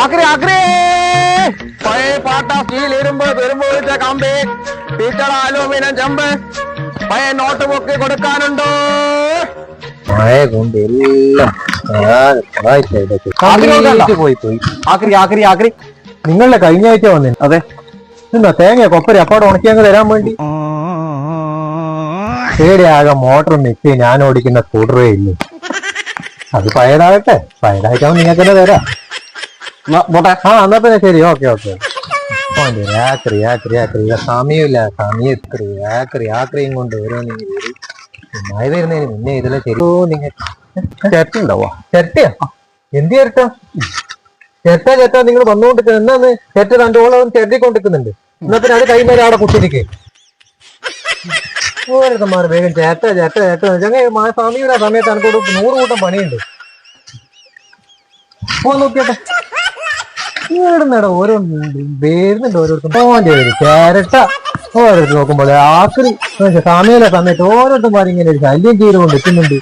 ആക്രി ആക്രി പഴയ പാട്ട സ്റ്റീൽ ഇരുമ്പ് വിളിച്ച കമ്പി. ടീച്ചർ അലൂമിനിയം ചെമ്പ് പഴയ നോട്ട് ബുക്ക് കൊടുക്കാനുണ്ടോ. മഴ കൊണ്ട് എല്ലാം നിങ്ങളുടെ കഴിഞ്ഞ ആഴ്ച വന്നേ. അതെ. എന്താ തേങ്ങ കൊപ്പര അപ്പാട് ഉണക്കിയങ്ങ് തരാൻ വേണ്ടി? പേടിയാകെ മോട്ടർ മിക്സി ഞാൻ ഓടിക്കുന്ന സ്കൂട്ടറേ ഇല്ലേ? അത് പഴയതാകട്ടെ. പഴയതായിട്ടാവും നിങ്ങൾക്ക് തന്നെ തരാം. പോട്ടെ. ആ എന്നാ പിന്നെ ശരി. Okay okay. രാത്രി രാത്രി രാത്രി. സമയമില്ല. സമയം ഇത്ര രാത്രി. രാത്രിയും കൊണ്ട് ഓരോ വരും മഴ വരുന്നതിന് മുന്നേ ഇതിലെ ശരി. നിങ്ങൾ ചേർച്ച ഉണ്ടാവോ ചെറ്റയാ എന്ത് ചേട്ട ചേട്ട ചേട്ട നിങ്ങൾ വന്നുകൊണ്ടിരിക്കുന്നത് എന്നാന്ന് ചേട്ട രണ്ടോളം ചേട്ടിക്കൊണ്ടിരിക്കുന്നുണ്ട് എന്നാ പിന്നെ അത് കൈമേലെ അവിടെ കുത്തിരിക്കേ ഓരോരുത്തന്മാർ വേഗം ചേട്ട ചേട്ട ചേട്ട ചങ്ങ മഴ സമയമില്ല സമയത്ത് എനിക്കോട് നൂറ് കൂട്ടം പണിയുണ്ട്. പോ നോക്കിയോട്ടെ. ഇവിടുന്നട ഓരോ വരുന്നുണ്ട് ഓരോരുത്തർ ഓന്റെ ഒരു ചേരട്ട ഓരോരുത്തർ നോക്കുമ്പോൾ ആക്രി സമയമില്ല സമയത്ത് ഓരോരുത്തന്മാർ ഇങ്ങനെ ഒരു ശല്യം ചെയ്തുകൊണ്ട് എത്തുന്നുണ്ട്